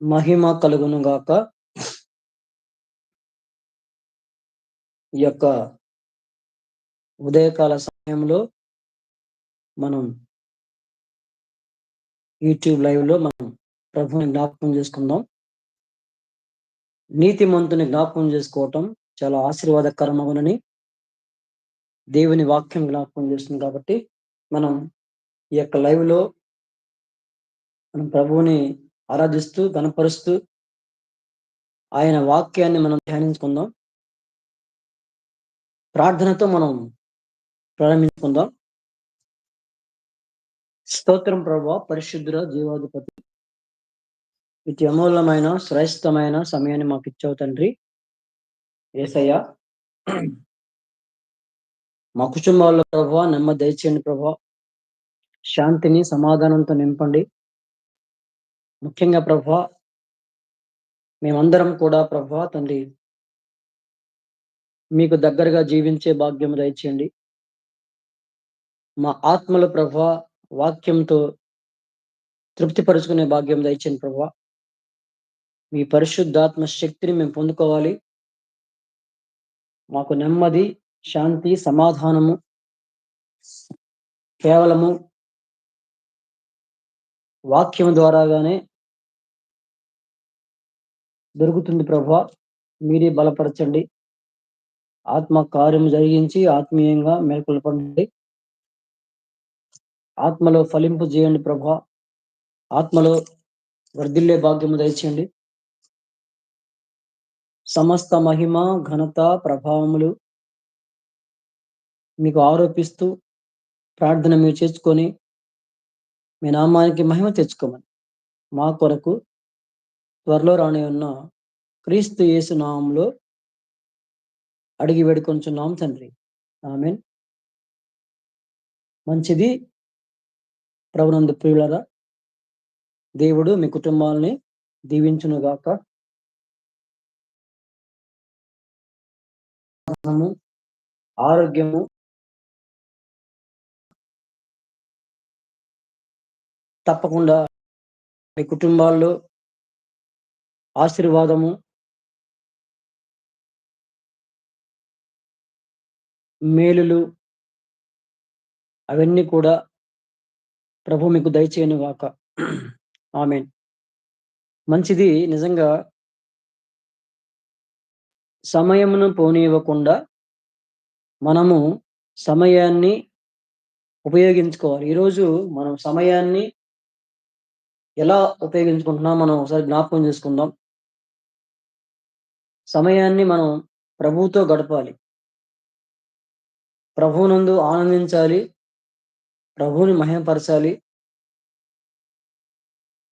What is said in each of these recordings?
మహిమ కలుగును గాక. ఈ యొక్క ఉదయకాల సమయంలో మనం యూట్యూబ్ లైవ్లో మనం ప్రభుని జ్ఞాపకం చేసుకుందాం. నీతిమంతుని జ్ఞాపకం చేసుకోవటం చాలా ఆశీర్వాదకరమగునని దేవుని వాక్యం జ్ఞాపకం చేస్తుంది కాబట్టి మనం ఈ యొక్క లైవ్లో మనం ప్రభువుని ఆరాధిస్తూ గనపరుస్తూ ఆయన వాక్యాన్ని మనం ధ్యానించుకుందాం. ప్రార్థనతో మనం ప్రారంభించుకుందాం. స్తోత్రం ప్రభా పరిశుద్ధుర జీవాధిపతి. ఇది అమూల్యమైన శ్రేష్టమైన సమయాన్ని మాకు ఇచ్చావు తండ్రి. ఏసయ్య మా కుటుంబాల్లో ప్రభా నెమ్మది దయచేయండి ప్రభా. శాంతిని సమాధానంతో నింపండి. ముఖ్యంగా ప్రభా మేమందరం కూడా ప్రభా తండ్రి మీకు దగ్గరగా జీవించే భాగ్యం దయచేయండి. మా ఆత్మల ప్రభా వాక్యంతో తృప్తిపరుచుకునే భాగ్యం దయచేయండి ప్రభా. మీ పరిశుద్ధాత్మ శక్తిని మేము పొందుకోవాలి. మాకు నెమ్మది శాంతి సమాధానము కేవలము వాక్యం ద్వారాగానే దొరుకుతుంది ప్రభా. మీరే బలపరచండి. ఆత్మ కార్యం జరిగించి ఆత్మీయంగా మేల్కొల్పండి. ఆత్మలో ఫలింపు చేయండి ప్రభా. ఆత్మలో వర్ధిల్లే భాగ్యము దయచేయండి. సమస్త మహిమ ఘనత ప్రభావములు మీకు ఆరోపిస్తూ ప్రార్థన మీరు చేసుకొని మీ నామానికి మహిమ తెచ్చుకోమని మా కొరకు త్వరలో రాని ఉన్న క్రీస్తు యేసు నామంలో అడిగి వేడుకొంచున్నాం తండ్రి. ఆమెన్. మంచిది. ప్రభునందు ప్రియులరా దేవుడు మీ కుటుంబాలని దీవించునుగాక. ఆరోగ్యము తప్పకుండా మీ కుటుంబాల్లో ఆశీర్వాదము మేలులు అవన్నీ కూడా ప్రభు మీకు దయచేయను గాక ఆమె మంచిది నిజంగా సమయమును పోనివ్వకుండా మనము సమయాన్ని ఉపయోగించుకోవాలి. ఈరోజు మనం సమయాన్ని ఎలా ఉపయోగించుకుంటున్నాం? మనం ఒకసారి జ్ఞాపకం చేసుకుందాం. సమయాన్ని మనం ప్రభువుతో గడపాలి. ప్రభువునందు ఆనందించాలి. ప్రభువుని మహిమపరచాలి.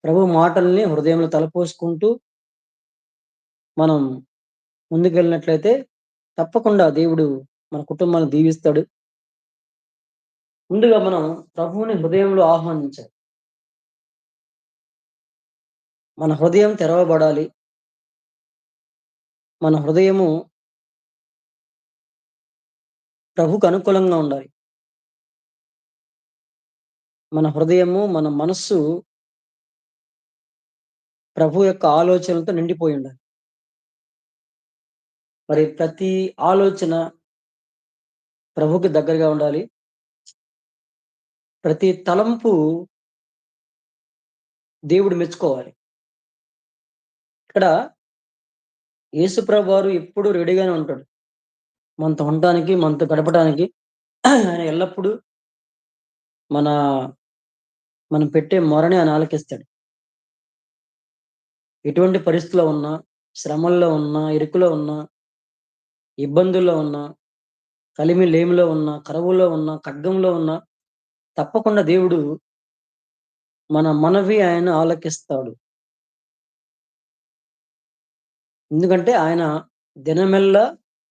ప్రభు మాటల్ని హృదయంలో తలపోసుకుంటూ మనం ముందుకెళ్ళినట్లయితే తప్పకుండా దేవుడు మన కుటుంబాన్ని దీవిస్తాడు. ముందుగా మనం ప్రభువుని హృదయంలో ఆహ్వానించాలి. మన హృదయం తెరవబడాలి. మన హృదయము ప్రభుకు అనుకూలంగా ఉండాలి. మన హృదయము మన మనస్సు ప్రభు యొక్క ఆలోచనలతో నిండిపోయి ఉండాలి. మరి ప్రతి ఆలోచన ప్రభుకి దగ్గరగా ఉండాలి. ప్రతి తలంపు దేవుడు మెచ్చుకోవాలి. ఇక్కడ యేసుప్రభు వారు ఎప్పుడు రెడీగానే ఉంటాడు. మనతో ఉండటానికి మనతో గడపడానికి. ఆయన ఎల్లప్పుడూ మన మనం పెట్టే మొరని ఆయన ఆలకిస్తాడు. ఎటువంటి పరిస్థితిలో ఉన్నా శ్రమల్లో ఉన్నా ఇరుకులో ఉన్నా ఇబ్బందుల్లో ఉన్నా కలిమి లేమిలో ఉన్నా కరువులో ఉన్నా ఖడ్గంలో ఉన్నా తప్పకుండా దేవుడు మన మనవి ఆయన ఆలకిస్తాడు. ఎందుకంటే ఆయన దినమెల్ల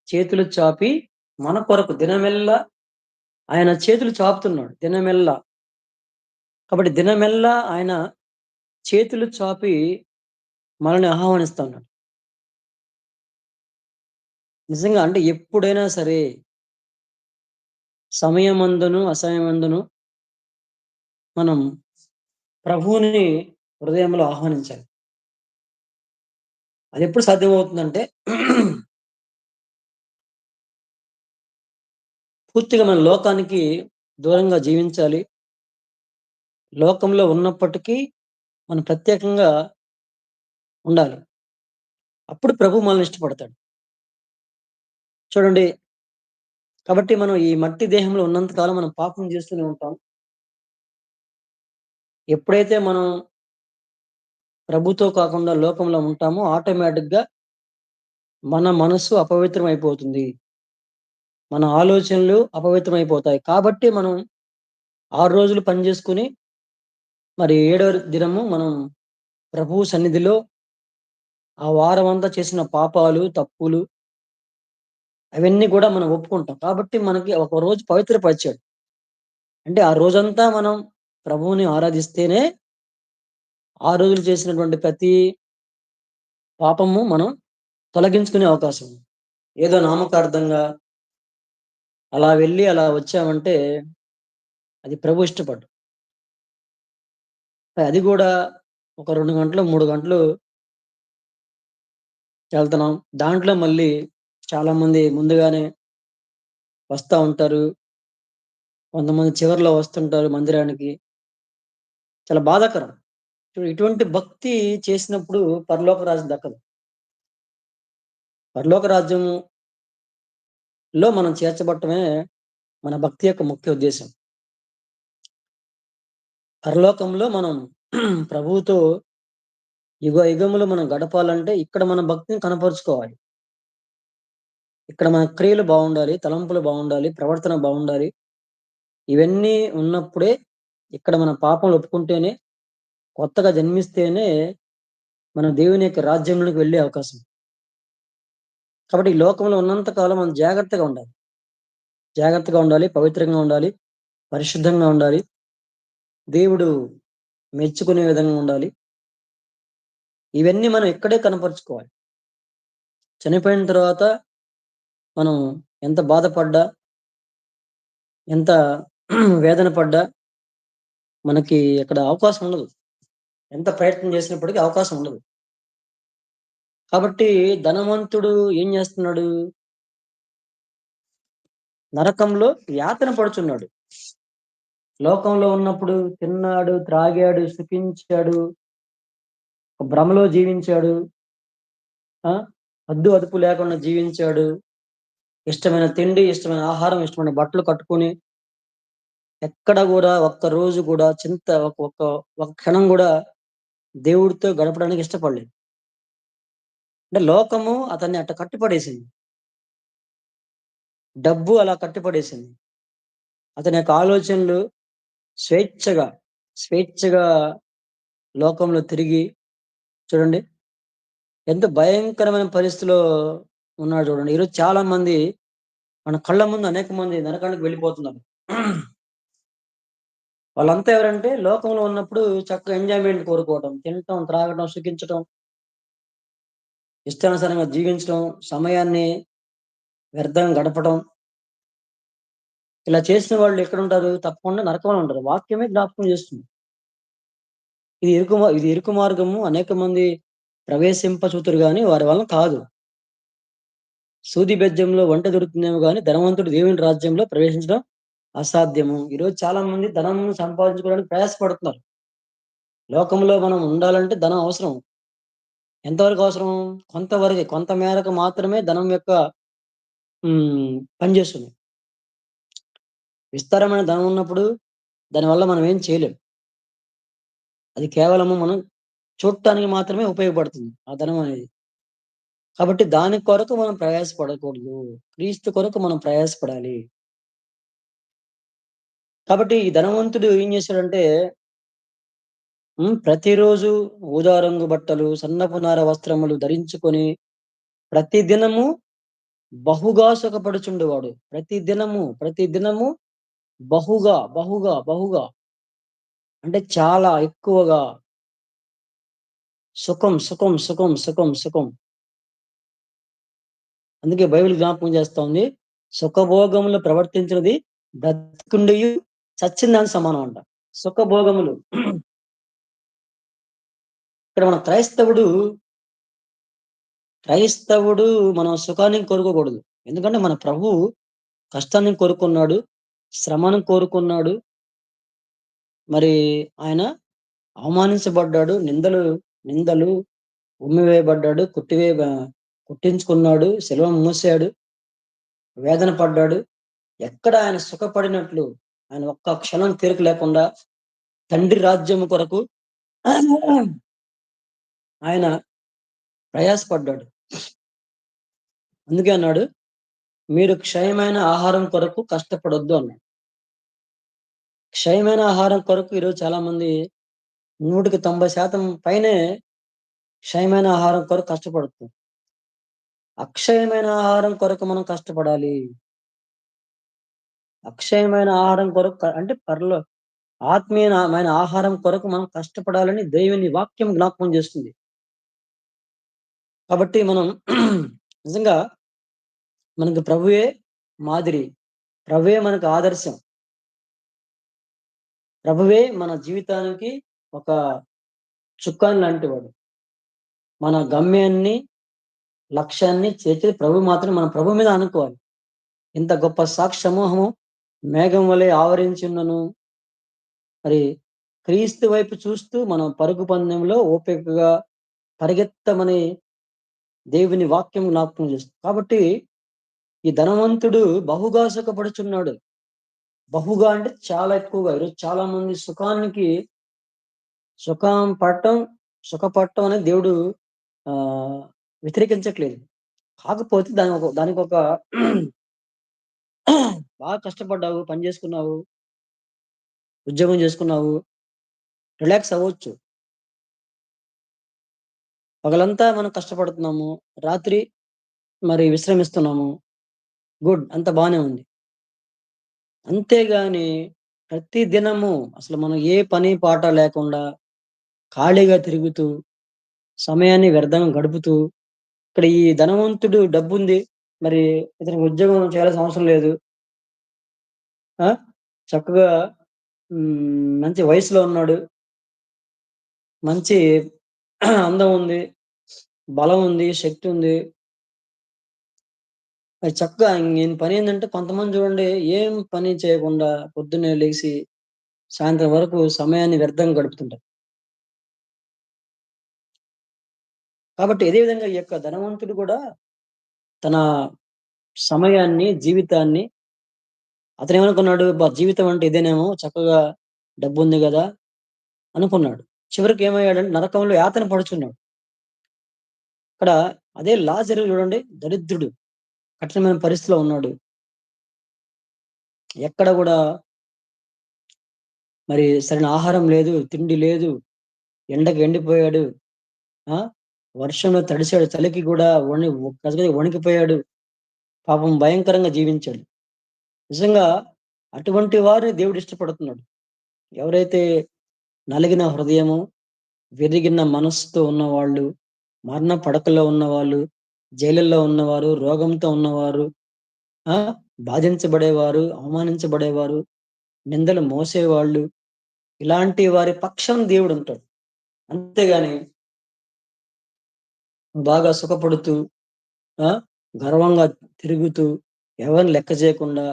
చేతులు చాపి మన కొరకు దినమెల్లా ఆయన చేతులు చాపుతున్నాడు దినమెల్ల. కాబట్టి దినమెల్ల ఆయన చేతులు చాపి మనల్ని ఆహ్వానిస్తున్నాడు. నిజంగా అంటే ఎప్పుడైనా సరే సమయమందును అసమయమందును మనం ప్రభువుని హృదయంలో ఆహ్వానించాలి. అది ఎప్పుడు సాధ్యమవుతుందంటే పూర్తిగా మన లోకానికి దూరంగా జీవించాలి. లోకంలో ఉన్నప్పటికీ మనం ప్రత్యేకంగా ఉండాలి. అప్పుడు ప్రభు మనల్ని ఇష్టపడతాడు. చూడండి కాబట్టి మనం ఈ మట్టి దేహంలో ఉన్నంత కాలం మనం పాపం చేస్తూనే ఉంటాం. ఎప్పుడైతే మనం ప్రభుతో కాకుండా లోకంలో ఉంటామో ఆటోమేటిక్గా మన మనసు అపవిత్రం అయిపోతుంది మన ఆలోచనలు అపవిత్రం అయిపోతాయి కాబట్టి మనం ఆరు రోజులు పని చేసుకుని మరి ఏడో దినము మనం ప్రభు సన్నిధిలో ఆ వారం అంతా చేసిన పాపాలు తప్పులు అవన్నీ కూడా మనం ఒప్పుకుంటాం. కాబట్టి మనకి ఒక రోజు పవిత్రపరిచాడు. అంటే ఆ రోజంతా మనం ప్రభువుని ఆరాధిస్తేనే ఆ రోజులు చేసినటువంటి ప్రతి పాపము మనం తొలగించుకునే అవకాశం. ఏదో నామకార్థంగా అలా వెళ్ళి అలా వచ్చామంటే అది ప్రభు ఇష్టపడ్డు. అది కూడా ఒక రెండు గంటలు మూడు గంటలు వెళ్తున్నాం. దాంట్లో మళ్ళీ చాలా మంది ముందుగానే వస్తూ ఉంటారు. కొంతమంది చివరిలో వస్తుంటారు మందిరానికి. చాలా బాధాకరం. ఇటువంటి భక్తి చేసినప్పుడు పరలోక రాజ్యం దక్కదు. పరలోక రాజ్యంలో మనం చేర్చబట్టమే మన భక్తి యొక్క ముఖ్య ఉద్దేశం. పరలోకంలో మనం ప్రభువుతో యుగ యుగములు మనం గడపాలంటే ఇక్కడ మన భక్తిని కనపరుచుకోవాలి. ఇక్కడ మన క్రియలు బాగుండాలి తలంపులు బాగుండాలి ప్రవర్తన బాగుండాలి. ఇవన్నీ ఉన్నప్పుడే ఇక్కడ మన పాపం ఒప్పుకుంటేనే కొత్తగా జన్మిస్తేనే మన దేవుని యొక్క రాజ్యంలోకి వెళ్ళే అవకాశం. కాబట్టి ఈ లోకంలో ఉన్నంత కాలం మనం జాగ్రత్తగా ఉండాలి. జాగ్రత్తగా ఉండాలి పవిత్రంగా ఉండాలి పరిశుద్ధంగా ఉండాలి. దేవుడు మెచ్చుకునే విధంగా ఉండాలి. ఇవన్నీ మనం ఇక్కడే కనపరుచుకోవాలి. చనిపోయిన తర్వాత మనం ఎంత బాధపడ్డా ఎంత వేదన పడ్డా మనకి అక్కడ అవకాశం ఉండదు. ఎంత ప్రయత్నం చేసినప్పటికీ అవకాశం ఉండదు. కాబట్టి ధనవంతుడు ఏం చేస్తున్నాడు? నరకంలో యాతన పడుచున్నాడు. లోకంలో ఉన్నప్పుడు తిన్నాడు త్రాగాడు సుఖించాడు భ్రమలో జీవించాడు అద్దు అదుపు లేకుండా జీవించాడు. ఇష్టమైన తిండి ఇష్టమైన ఆహారం ఇష్టమైన బట్టలు కట్టుకొని ఎక్కడ కూడా ఒక్క రోజు కూడా చింత ఒక ఒక క్షణం కూడా దేవుడితో గడపడానికి ఇష్టపడలేదు. అంటే లోకము అతన్ని అట్ట కట్టిపడేసింది. డబ్బు అలా కట్టిపడేసింది. అతని యొక్క ఆలోచనలు స్వేచ్ఛగా స్వేచ్ఛగా లోకంలో తిరిగి చూడండి. ఎంత భయంకరమైన పరిస్థితిలో ఉన్నాడు చూడండి. ఈరోజు చాలా మంది మన కళ్ళ ముందు అనేక మంది నరకానికి వెళ్ళిపోతున్నారు. వాళ్ళంతా ఎవరంటే లోకంలో ఉన్నప్పుడు చక్కగా ఎంజాయ్మెంట్ కోరుకోవటం తినటం త్రాగటం సుఖించటం ఇష్టానుసారంగా జీవించడం సమయాన్ని వ్యర్థంగా గడపడం ఇలా చేసిన వాళ్ళు ఎక్కడ ఉంటారు? తప్పకుండా నరకంలో ఉంటారు. వాక్యమే జ్ఞాపకం చేస్తుంది. ఇది ఇరుకు ఇది ఇరుకు మార్గము. అనేక మంది ప్రవేశింపచూతురు కానీ వారి వలన కాదు. సూది బెజ్జంలో వంట దొరుకుతుందేమో కానీ ధనవంతుడు దేవుని రాజ్యంలో ప్రవేశించడం అసాధ్యము. ఈరోజు చాలా మంది ధనం సంపాదించుకోవడానికి ప్రయాసపడుతున్నారు. లోకంలో మనం ఉండాలంటే ధనం అవసరం. ఎంతవరకు అవసరం? కొంతవరకు కొంత మేరకు మాత్రమే ధనం యొక్క పనిచేస్తుంది. విస్తారమైన ధనం ఉన్నప్పుడు దానివల్ల మనం ఏం చేయలేం. అది కేవలము మనం చూడటానికి మాత్రమే ఉపయోగపడుతుంది ఆ ధనం అనేది. కాబట్టి దాని కొరకు మనం ప్రయాసపడకూడదు. క్రీస్తు కొరకు మనం ప్రయాసపడాలి. కాబట్టి ఈ ధనవంతుడు ఏం చేశాడంటే ప్రతిరోజు ఊదారంగు బట్టలు సన్నపునార వస్త్రములు ధరించుకొని ప్రతి దినము బహుగా సుఖపడుచుండేవాడు. ప్రతి దినము ప్రతి దినము బహుగా బహుగా బహుగా అంటే చాలా ఎక్కువగా సుఖం సుఖం సుఖం సుఖం సుఖం. అందుకే బైబిల్ జ్ఞాపకం చేస్తోంది సుఖభోగములు ప్రవర్తించినది బ్రతుకుండియు చచ్చిందని సమానం అంట. సుఖభోగములు. ఇక్కడ మన క్రైస్తవుడు క్రైస్తవుడు మనం సుఖాన్ని కోరుకోకూడదు. ఎందుకంటే మన ప్రభు కష్టాన్ని కోరుకున్నాడు శ్రమను కోరుకున్నాడు. మరి ఆయన అవమానించబడ్డాడు నిందలు నిందలు ఉమ్మివేయబడ్డాడు కుట్టివే కుట్టించుకున్నాడు సెలవు మూసాడు వేదన పడ్డాడు. ఎక్కడ ఆయన సుఖపడినట్లు ఆయన ఒక్క క్షణం తీరిక లేకుండా తండ్రి రాజ్యం కొరకు ఆయన ప్రయాసపడ్డాడు. అందుకే అన్నాడు మీరు క్షయమైన ఆహారం కొరకు కష్టపడొద్దు అన్నాడు. క్షయమైన ఆహారం కొరకు ఈరోజు చాలా మంది నూటికి తొంభై శాతం పైనే క్షయమైన ఆహారం కొరకు కష్టపడుతుంది అక్షయమైన ఆహారం కొరకు మనం కష్టపడాలి. అక్షయమైన ఆహారం కొరకు అంటే పర్లో ఆత్మీయమైన ఆహారం కొరకు మనం కష్టపడాలని దేవుని వాక్యం జ్ఞాపకం చేస్తుంది. కాబట్టి మనం నిజంగా మనకు ప్రభువే మాదిరి ప్రభువే మనకు ఆదర్శం. ప్రభువే మన జీవితానికి ఒక చుక్కాన్ని లాంటి వాడు మన గమ్యాన్ని లక్ష్యాన్ని చేర్చేది ప్రభు మాత్రం మన ప్రభు మీద అనుకోవాలి ఇంత గొప్ప సాక్షి సమూహము మేఘం వలె ఆవరించున్నను. మరి క్రీస్తు వైపు చూస్తూ మనం పరుగు పందెంలో ఓపికగా పరిగెత్తమని దేవుని వాక్యం జ్ఞాపకం చేస్తుంది. కాబట్టి ఈ ధనవంతుడు బహుగా సుఖపడుచున్నాడు. బహుగా అంటే చాలా ఎక్కువగా. ఈరోజు చాలా మంది సుఖానికి సుఖం పడటం సుఖపడటం అనేది దేవుడు ఆ వ్యతిరేకించట్లేదు. కాకపోతే దాని ఒక దానికి ఒక బాగా కష్టపడ్డావు పని చేసుకున్నావు ఉద్యోగం చేసుకున్నావు రిలాక్స్ అవ్వచ్చు. పగలంతా మనం కష్టపడుతున్నాము రాత్రి మరి విశ్రమిస్తున్నాము. గుడ్ అంత బాగానే ఉంది. అంతేగాని ప్రతి దినము అసలు మనం ఏ పని పాట లేకుండా ఖాళీగా తిరుగుతూ సమయాన్ని వ్యర్థంగా గడుపుతూ ఇక్కడ ఈ ధనవంతుడు డబ్బు ఉంది మరి ఇతనికి ఉద్యోగం చేయాల్సిన అవసరం లేదు. చక్కగా మంచి వయసులో ఉన్నాడు. మంచి అందం ఉంది. బలం ఉంది శక్తి ఉంది. అది చక్కగా నేను పని ఏంటంటే కొంతమంది చూడండి ఏం పని చేయకుండా పొద్దున్నే లేచి సాయంత్రం వరకు సమయాన్ని వ్యర్థంగా గడుపుతుంటారు. కాబట్టి ఇదే విధంగా ఈ యొక్క ధనవంతుడు కూడా తన సమయాన్ని జీవితాన్ని అతను ఏమనుకున్నాడు జీవితం అంటే ఇదేనేమో చక్కగా డబ్బు ఉంది కదా అనుకున్నాడు. చివరికి ఏమయ్యాడంటే నరకంలో యాతన పడుచున్నాడు. ఇక్కడ అదే లాజరు చూడండి దరిద్రుడు కఠినమైన పరిస్థితిలో ఉన్నాడు. ఎక్కడ కూడా మరి సరైన ఆహారం లేదు తిండి లేదు ఎండకి ఎండిపోయాడు ఆ? వర్షంలో తడిశాడు. చలికి కూడా వణి వణికిపోయాడు. పాపం భయంకరంగా జీవించాడు. నిజంగా అటువంటి వారిని దేవుడు ఇష్టపడుతున్నాడు. ఎవరైతే నలిగిన హృదయము విరిగిన మనస్సుతో ఉన్నవాళ్ళు మరణ పడకలో ఉన్నవాళ్ళు జైలుల్లో ఉన్నవారు రోగంతో ఉన్నవారు ఆ బాధించబడేవారు అవమానించబడేవారు నిందలు మోసేవాళ్ళు ఇలాంటి వారి పక్షం దేవుడు ఉంటాడు. అంతేగాని బాగా సుఖపడుతూ ఆ గర్వంగా తిరుగుతూ ఎవరిని లెక్క చేయకుండా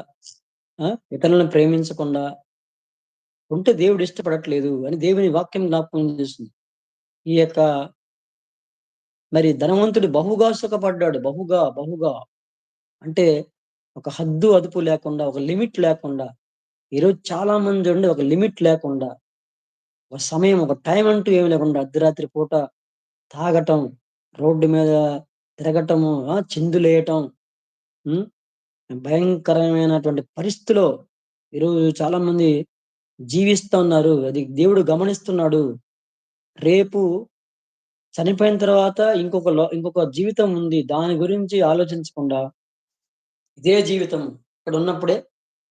ఆ ఇతరులను ప్రేమించకుండా ఉంటే దేవుడు ఇష్టపడట్లేదు అని దేవుని వాక్యం జ్ఞాపకం చేస్తుంది. ఈ యొక్క మరి ధనవంతుడు బహుగా సుఖపడ్డాడు. బహుగా బహుగా అంటే ఒక హద్దు అదుపు లేకుండా ఒక లిమిట్ లేకుండా ఈరోజు చాలా మంది ఉండి ఒక లిమిట్ లేకుండా ఒక సమయం ఒక టైం అంటూ ఏమి లేకుండా అర్ధరాత్రి పూట తాగటం రోడ్డు మీద తిరగటము చిందులేయటం భయంకరమైనటువంటి పరిస్థితిలో ఈరోజు చాలా మంది జీవిస్తూ ఉన్నారు. అది దేవుడు గమనిస్తున్నాడు. రేపు చనిపోయిన తర్వాత ఇంకొక ఇంకొక జీవితం ఉంది. దాని గురించి ఆలోచించకుండా ఇదే జీవితం ఇక్కడ ఉన్నప్పుడే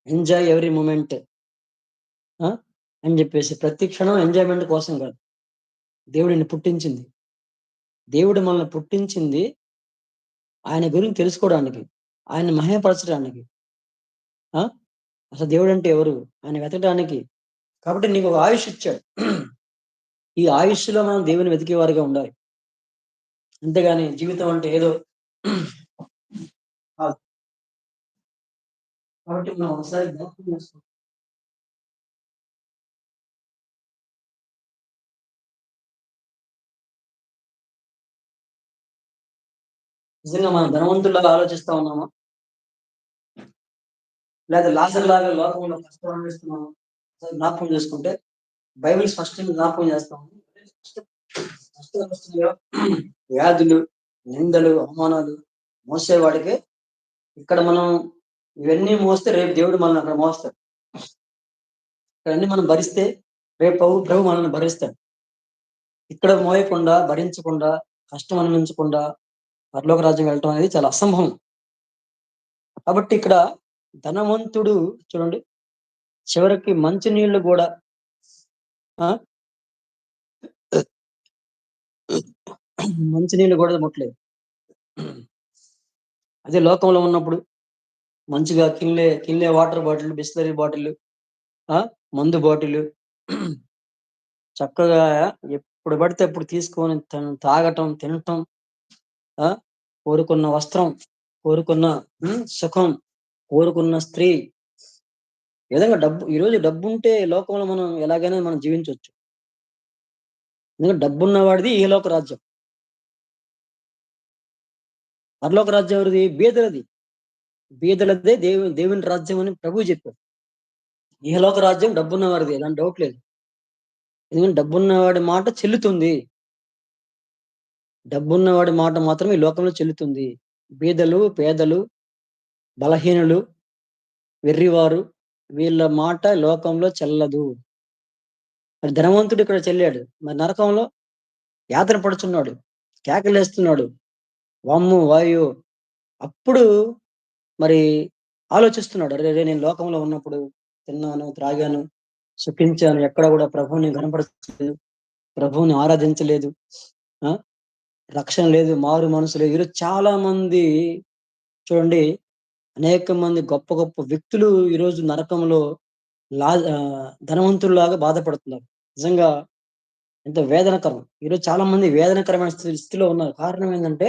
ఎంజాయ్ ఎవ్రీ మూమెంట్ అని చెప్పేసి ప్రతి క్షణం ఎంజాయ్మెంట్ కోసం కాదు. దేవుడిని పుట్టించింది. దేవుడు మనల్ని పుట్టించింది ఆయన గురించి తెలుసుకోవడానికి ఆయన మహిమపరచడానికి. అసలు దేవుడు అంటే ఎవరు? ఆయన వెతకడానికి. కాబట్టి నీకు ఒక ఆయుష్ ఇచ్చాడు. ఈ ఆయుష్లో మనం దేవుని వెతికేవారిగా ఉండాలి. అంతేగాని జీవితం అంటే ఏదో కాబట్టి మనం ఒకసారి నిజంగా మనం ధనవంతుల్లాగా ఆలోచిస్తా ఉన్నామా? లేదా లాసర్ లాగా లోకంలో కష్టం అనిపిస్తున్నామా జ్ఞాపకం చేసుకుంటే బైబిల్ స్పష్టంగా జ్ఞాపకం చేస్తాము వ్యాధులు నిందలు అవమానాలు మోసేవాడికి ఇక్కడ మనం ఇవన్నీ మోస్తే రేపు దేవుడు మనల్ని అక్కడ మోస్తాడు. ఇక్కడన్నీ మనం భరిస్తే రేపు ప్రభు ప్రభు మనల్ని భరిస్తాడు. ఇక్కడ మోయకుండా భరించకుండా కష్టం అనిపించకుండా పరలోక రాజ్యం వెళ్ళటం అనేది చాలా అసంభవం. కాబట్టి ఇక్కడ ధనవంతుడు చూడండి చివరికి మంచి నీళ్ళు కూడా మంచి నీళ్ళు కూడా ముట్టలేదు. అదే లోకంలో ఉన్నప్పుడు మంచిగా Kinley Kinley water bottle Bisleri bottle మందు బాటిల్ చక్కగా ఎప్పుడు పడితే అప్పుడు తీసుకొని తాగటం తినటం కోరుకున్న వస్త్రం కోరుకున్న సుఖం కోరుకున్న స్త్రీ. విధంగా డబ్బు ఈరోజు డబ్బు ఉంటే లోకంలో మనం ఎలాగైనా మనం జీవించవచ్చు ఎందుకంటే డబ్బు ఉన్నవాడిది ఈ లోక రాజ్యం. పరలోక రాజ్యం ఎవరిది? బీదలది. బీదలదే దేవు దేవుని రాజ్యం అని ప్రభు చెప్పాడు. లోక రాజ్యం డబ్బున్నవాడిది దాని డౌట్ లేదు. ఎందుకంటే డబ్బున్నవాడి మాట చెల్లుతుంది. డబ్బున్నవాడి మాట మాత్రం ఈ లోకంలో చెల్లుతుంది. బీదలు పేదలు బలహీనులు వెర్రివారు వీళ్ళ మాట లోకంలో చెల్లదు. మరి ధనవంతుడు ఇక్కడ చెల్లాడు. మరి నరకంలో యాత్ర పడుచున్నాడు. కేకలేస్తున్నాడు వామ్ము వాయు. అప్పుడు మరి ఆలోచిస్తున్నాడు. అరే నేను లోకంలో ఉన్నప్పుడు తిన్నాను త్రాగాను సుఖించాను ఎక్కడ కూడా ప్రభువుని కనపడలేదు ప్రభువుని ఆరాధించలేదు రక్షణ లేదు మారు మనసు లేదు. ఈరోజు చాలా మంది చూడండి అనేక మంది గొప్ప గొప్ప వ్యక్తులు ఈరోజు నరకంలో లా ధనవంతుల్లాగా బాధపడుతున్నారు. నిజంగా ఎంత వేదనకరం. ఈరోజు చాలా మంది వేదనకరమైన స్థితిలో ఉన్నారు. కారణం ఏంటంటే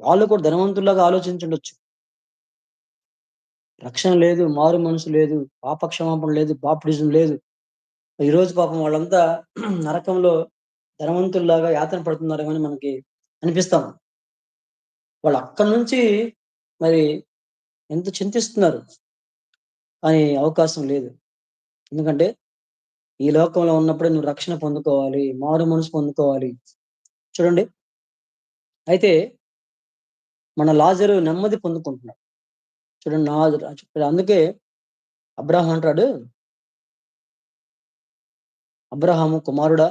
వాళ్ళు కూడా ధనవంతుల్లాగా ఆలోచించుండొచ్చు. రక్షణ లేదు మారు మనసు లేదు పాపక్షమాపణ లేదు బాప్టిజం లేదు. ఈరోజు పాపం వాళ్ళంతా నరకంలో ధనవంతుల్లాగా యాతన పడుతున్నారేమని మనకి అనిపిస్తాం వాళ్ళు అక్కడి నుంచి మరి ఎంత చింతిస్తున్నారు? అనే అవకాశం లేదు. ఎందుకంటే ఈ లోకంలో ఉన్నప్పుడే నువ్వు రక్షణ పొందుకోవాలి మారు మనసు పొందుకోవాలి. చూడండి. అయితే మన లాజరు నెమ్మది పొందుకుంటున్నాడు. చూడండి నా అందుకే అబ్రహం అంటాడు అబ్రహాము కుమారుడా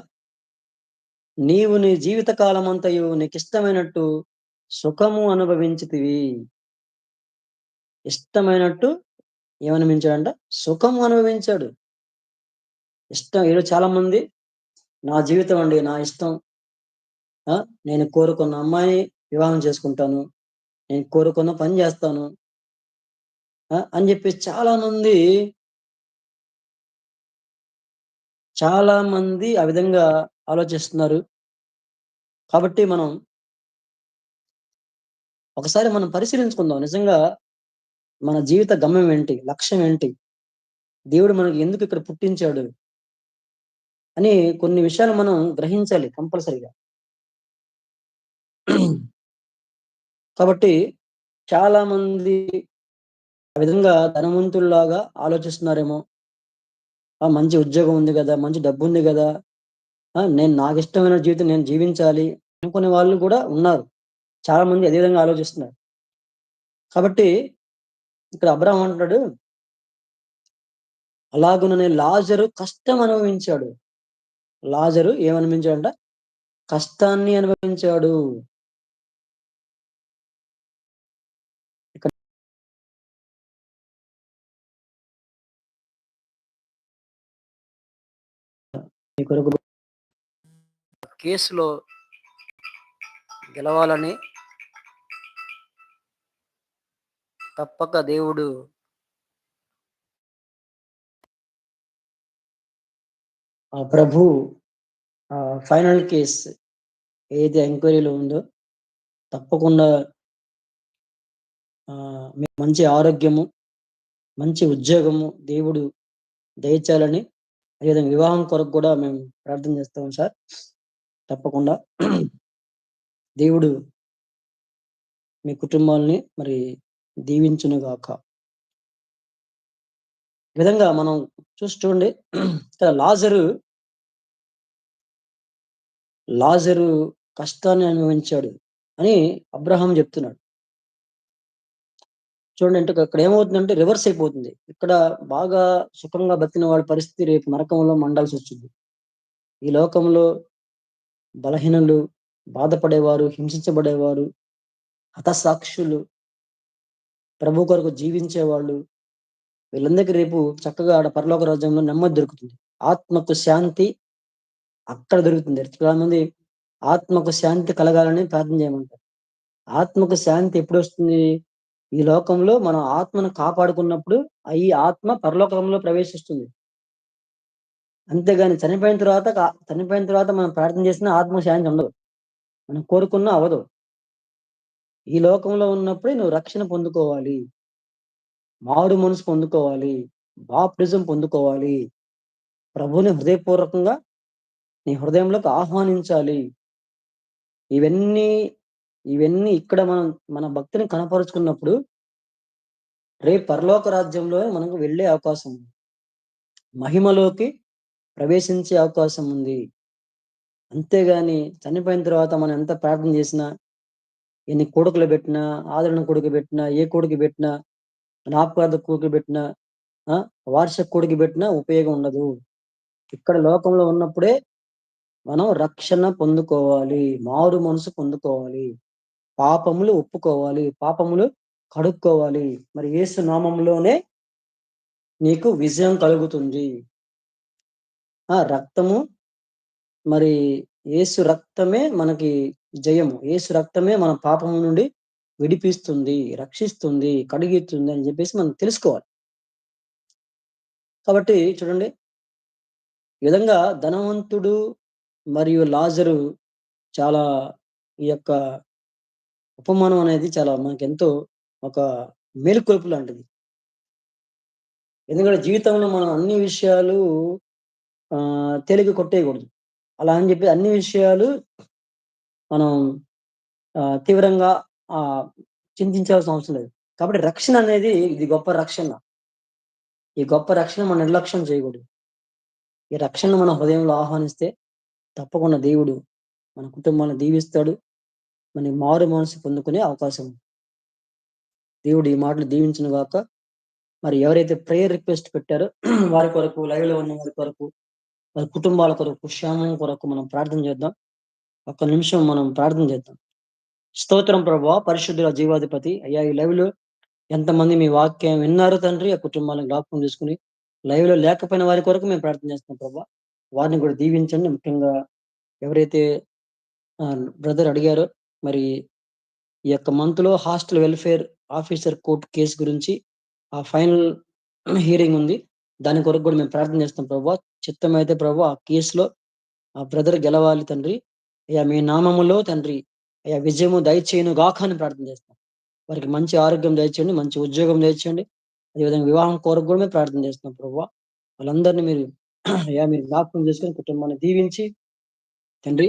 నీవు నీ జీవిత కాలం నీకు ఇష్టమైనట్టు సుఖము అనుభవించితివి. ఇష్టమైనట్టు ఏమనిపించాడంట సుఖము అనుభవించాడు. ఇష్టం ఈరోజు చాలా మంది నా జీవితం అండి నా ఇష్టం. నేను కోరుకున్న అమ్మాయిని వివాహం చేసుకుంటాను నేను కోరుకున్న పని చేస్తాను. అని చెప్పి చాలా మంది చాలా మంది ఆ విధంగా ఆలోచిస్తున్నారు. కాబట్టి మనం ఒకసారి మనం పరిశీలించుకుందాం. నిజంగా మన జీవిత గమ్యం ఏంటి? లక్ష్యం ఏంటి? దేవుడు మనకి ఎందుకు ఇక్కడ పుట్టించాడు? అని కొన్ని విషయాలు మనం గ్రహించాలి కంపల్సరిగా. కాబట్టి చాలా మంది ఆ విధంగా ధనవంతుల్లాగా ఆలోచిస్తున్నారేమో. మంచి ఉద్యోగం ఉంది కదా మంచి డబ్బు ఉంది కదా నేను నాకు ఇష్టమైన జీవితం నేను జీవించాలి అనుకునే వాళ్ళు కూడా ఉన్నారు. చాలా మంది అదే విధంగా ఆలోచిస్తున్నారు. కాబట్టి ఇక్కడ అబ్రాహం అంటున్నాడు అలాగుననే లాజరు కష్టం అనుభవించాడు. లాజరు ఏమనిపించాడంట కష్టాన్ని అనుభవించాడు. మీ కొరకు కేసులో గెలవాలని తప్పక దేవుడు ప్రభు ఫైనల్ కేస్ ఏది ఎంక్వైరీలో ఉందో తప్పకుండా మంచి ఆరోగ్యము మంచి ఉద్యోగము దేవుడు దయచాలని అదేవిధంగా వివాహం కొరకు కూడా మేము ప్రార్థన చేస్తాం సార్. తప్పకుండా. దేవుడు మీ కుటుంబాలని మరి దీవించునుగాక విధంగా మనం చూసి చూడండి. ఇక్కడ లాజరు లాజరు కష్టాన్ని అనుభవించాడు అని అబ్రహాం చెప్తున్నాడు. చూడండి అంటే ఇక్కడ ఏమవుతుందంటే రివర్స్ అయిపోతుంది. ఇక్కడ బాగా సుఖంగా బతిన వాళ్ళ పరిస్థితి రేపు నరకంలో మండాల్సి వచ్చింది ఈ లోకంలో బలహీనలు బాధపడేవారు హింసించబడేవారు హతసాక్షులు ప్రభు కొరకు జీవించేవాళ్ళు వీళ్ళందరికీ రేపు చక్కగా ఆడ పరలోక రాజ్యంలో నెమ్మది దొరుకుతుంది. ఆత్మకు శాంతి అక్కడ దొరుకుతుంది. చాలా మంది ఆత్మకు శాంతి కలగాలని ప్రార్థన చేయమంటారు. ఆత్మకు శాంతి ఎప్పుడు వస్తుంది? ఈ లోకంలో మనం ఆత్మను కాపాడుకున్నప్పుడు ఈ ఆత్మ పరలోకంలో ప్రవేశిస్తుంది. అంతేగాని చనిపోయిన తర్వాత చనిపోయిన తర్వాత మనం ప్రార్థన చేసిన ఆత్మ శాంతి ఉండదు. మనం కోరుకున్నా అవదు ఈ లోకంలో ఉన్నప్పుడే నువ్వు రక్షణ పొందుకోవాలి. మారు మనసు పొందుకోవాలి. బాప్టిజం పొందుకోవాలి. ప్రభుని హృదయపూర్వకంగా నీ హృదయంలోకి ఆహ్వానించాలి. ఇవన్నీ ఇవన్నీ ఇక్కడ మనం మన భక్తిని కనపరుచుకున్నప్పుడు రేపు పరలోక రాజ్యంలో మనకు వెళ్ళే అవకాశం ఉంది. మహిమలోకి ప్రవేశించే అవకాశం ఉంది. అంతేగాని చనిపోయిన తర్వాత మనం ఎంత ప్రార్థన చేసినా ఎన్ని కొడుకులు పెట్టినా ఆదరణ కొడుకు పెట్టినా ఏ కొడుకు పెట్టినా నాపకార్థ కొడుకు పెట్టినా వార్షిక కొడుకు పెట్టినా ఉపయోగం ఉండదు. ఇక్కడ లోకంలో ఉన్నప్పుడే మనం రక్షణ పొందుకోవాలి మారు మనసు పొందుకోవాలి. పాపములు ఒప్పుకోవాలి పాపములు కడుక్కోవాలి. మరి ఏసు నామంలోనే నీకు విజయం కలుగుతుంది. ఆ రక్తము మరి ఏసు రక్తమే మనకి జయము. ఏసు రక్తమే మన పాపము నుండి విడిపిస్తుంది రక్షిస్తుంది కడిగిస్తుంది అని చెప్పేసి మనం తెలుసుకోవాలి. కాబట్టి చూడండి ఈ విధంగా ధనవంతుడు మరియు లాజరు చాలా ఈ యొక్క ఉపమానం అనేది చాలా మనకి ఎంతో ఒక మేలుకొలుపు లాంటిది. ఎందుకంటే జీవితంలో మనం అన్ని విషయాలు ఆ తేలిక కొట్టేయకూడదు. అలా అని చెప్పి అన్ని విషయాలు మనం తీవ్రంగా ఆ చింతించాల్సిన అవసరం లేదు. కాబట్టి రక్షణ అనేది ఇది గొప్ప రక్షణ. ఈ గొప్ప రక్షణ మనం నిర్లక్ష్యం చేయకూడదు. ఈ రక్షణ మన హృదయంలో ఆహ్వానిస్తే తప్పకుండా దేవుడు మన కుటుంబాన్ని దీవిస్తాడు. మన మారు మనసు పొందుకునే అవకాశం. దేవుడు ఈ మాటలు దీవించిన గాక. మరి ఎవరైతే ప్రేయర్ రిక్వెస్ట్ పెట్టారో వారి కొరకు లైవ్లో ఉన్న వారి కొరకు వారి కుటుంబాల కొరకు క్షేమం కొరకు మనం ప్రార్థన చేద్దాం. ఒక్క నిమిషం మనం ప్రార్థన చేద్దాం. స్తోత్రం ప్రభా పరిశుద్ధుల జీవాధిపతి. అయ్యా ఈ లైవ్లో ఎంతమంది మీ వాక్యం విన్నారు తండ్రి ఆ కుటుంబాలను జ్ఞాపకం చేసుకుని లైవ్లో లేకపోయిన వారి కొరకు మేము ప్రార్థన చేస్తున్నాం ప్రభా. వారిని కూడా దీవించండి. ముఖ్యంగా ఎవరైతే బ్రదర్ అడిగారో మరి ఈ యొక్క మంత్లో hostel welfare officer court case గురించి ఆ ఫైనల్ హియరింగ్ ఉంది. దాని కొరకు కూడా మేము ప్రార్థన చేస్తాం ప్రభావ చిత్తం అయితే ప్రభు ఆ కేసులో ఆ బ్రదర్ గెలవాలి తండ్రి. అయ్యా మీ నామములో తండ్రి. అయ్యా విజయము దయచేయను గాక అని ప్రార్థన చేస్తాం. వారికి మంచి ఆరోగ్యం దయచేయండి మంచి ఉద్యోగం దయచేయండి. అదేవిధంగా వివాహం కొరకు కూడా మేము ప్రార్థన చేస్తున్నాం ప్రభు. వాళ్ళందరినీ మీరు అయ్యా మీరు జ్ఞాపకం చేసుకుని కుటుంబాన్ని దీవించి తండ్రి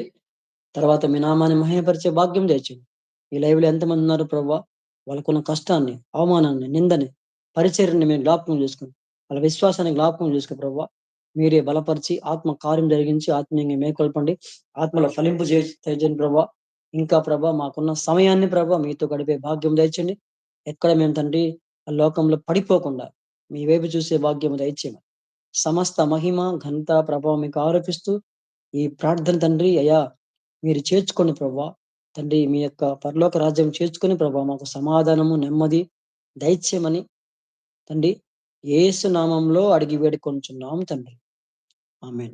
తర్వాత మీ నామాన్ని మహిమపరిచే భాగ్యం తెచ్చింది. ఈ లైవ్లో ఎంతమంది ఉన్నారు ప్రభావ వాళ్ళకున్న కష్టాన్ని అవమానాన్ని నిందని పరిచర్ని మేము జ్ఞాపకం చేసుకుని వాళ్ళ విశ్వాసాన్ని జ్ఞాపకం చేసుకుని ప్రభావ మీరే బలపరిచి ఆత్మ కార్యం జరిగించి ఆత్మీయంగా మేకొల్పండి ఆత్మలో ఫలింపు చేయండి ప్రభా. ఇంకా ప్రభా మాకున్న సమయాన్ని ప్రభా మీతో గడిపే భాగ్యం దయచండి ఎక్కడ మేము తండ్రి లోకంలో పడిపోకుండా మీ వైపు చూసే భాగ్యం దయచేయమని సమస్త మహిమ ఘనత ప్రభావం మీకు ఆరోపిస్తూ ఈ ప్రార్థన తండ్రి అయ్యా మీరు చేర్చుకోండి ప్రభా తండ్రి మీ యొక్క పరలోక రాజ్యం చేర్చుకొని ప్రభా మాకు సమాధానము నెమ్మది దైత్యమని తండ్రి ఏసు నామంలో అడిగి వేడుకొంచున్నాం తండ్రి. ఆమె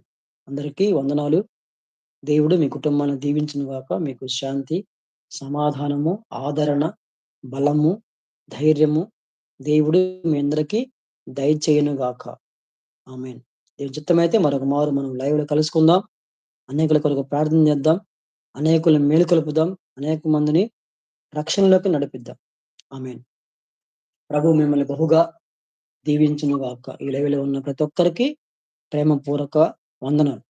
అందరికీ వందనాలు. దేవుడు మీ కుటుంబాన్ని దీవించిన గాక మీకు శాంతి సమాధానము ఆదరణ బలము ధైర్యము దేవుడు మీ అందరికీ దయచేయను గాక ఆమెన్. దేవుని చిత్తమైతే మరొక మారు మనం లైవ్లో కలుసుకుందాం. అనేకుల కొరకు ప్రార్థన చేద్దాం. అనేకుల మేలుకొలుపుదాం అనేక మందిని రక్షణలోకి నడిపిద్దాం. ఆమె ప్రభు మిమ్మల్ని బహుగా దీవించును గాక ఈ లెవెలో ఉన్న ప్రతి ఒక్కరికి ప్రేమపూర్వక వందనాలు.